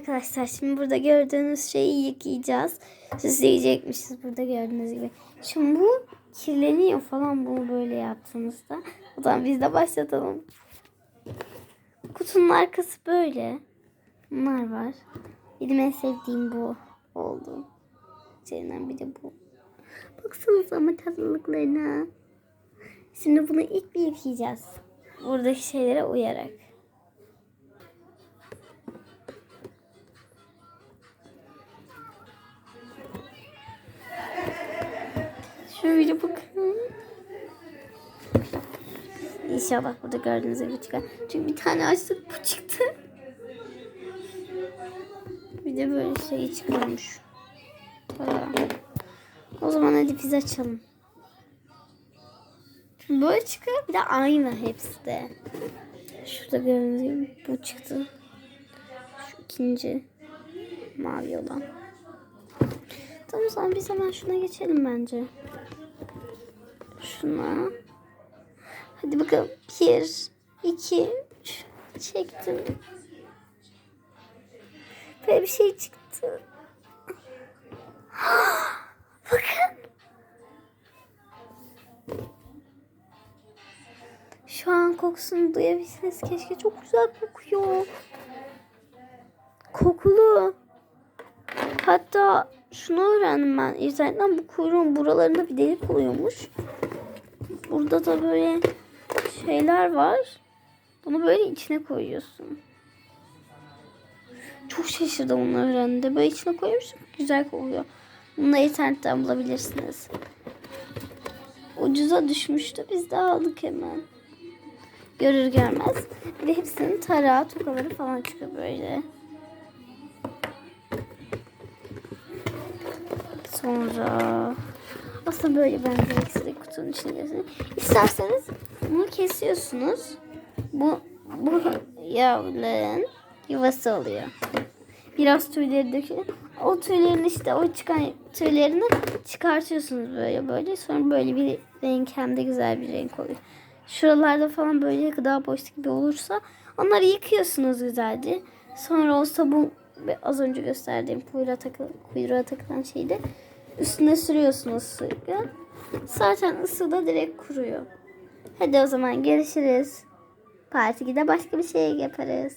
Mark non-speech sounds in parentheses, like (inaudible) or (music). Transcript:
Arkadaşlar şimdi burada gördüğünüz şeyi yıkayacağız. Süsleyecekmişiz burada gördüğünüz gibi. Şimdi bu kirleniyor falan bunu böyle yaptığımızda. O zaman biz de başlatalım. Kutunun arkası böyle. Bunlar var. Benim en sevdiğim bu oldu. İçerinden bir de bu. Baksanıza ama tatlılıklarına. Şimdi bunu ilk bir yıkayacağız. Buradaki şeylere uyarak. Şöyle bakın. İnşallah burada gördüğünüz gibi çıkar. Çünkü bir tane açtık bu çıktı. Bir de böyle şey çıkıyormuş. O zaman hadi biz açalım. Şimdi böyle çıkıyor bir de aynı hepsi de. Şurada gördüğünüz gibi bu çıktı. Şu ikinci mavi olan. Tamam o zaman biz hemen şuna geçelim bence. Şuna. Hadi bakalım. Bir, iki, üç. Çektim. Böyle bir şey çıktı. (gasps) Bakın. Şu an kokusunu duyabilseniz keşke. Çok güzel kokuyor. Kokulu. Hatta şunu öğrendim ben internetten bu kuyruğun buralarında bir delik oluyormuş. Burada da böyle şeyler var. Bunu böyle içine koyuyorsun. Çok şaşırdım onu öğrendiğimde. Böyle içine koyuyorsun güzel kokuyor. Bunu da internetten bulabilirsiniz. Ucuza düşmüştü. Biz de aldık hemen. Görür görmez. Bir de hepsinin tarağı, tokaları falan çıkıyor böyle. Sonra aslında böyle benzer kutunun geliyor. İsterseniz bunu kesiyorsunuz. Bu bu yavruların yuvası oluyor. Biraz tüyleri dökülüyor. O tüylerin işte o çıkan tüylerini çıkartıyorsunuz böyle böyle. Sonra böyle bir renk hem de güzel bir renk oluyor. Şuralarda falan böyle gıda boşluk gibi olursa onları yıkıyorsunuz güzelce. Sonra o sabun ve az önce gösterdiğim kuyruğa, takı, kuyruğa takılan şeyi de üstüne sürüyorsunuz suyu. Zaten ısıda direkt kuruyor. Hadi o zaman görüşürüz. Partide başka bir şey yaparız.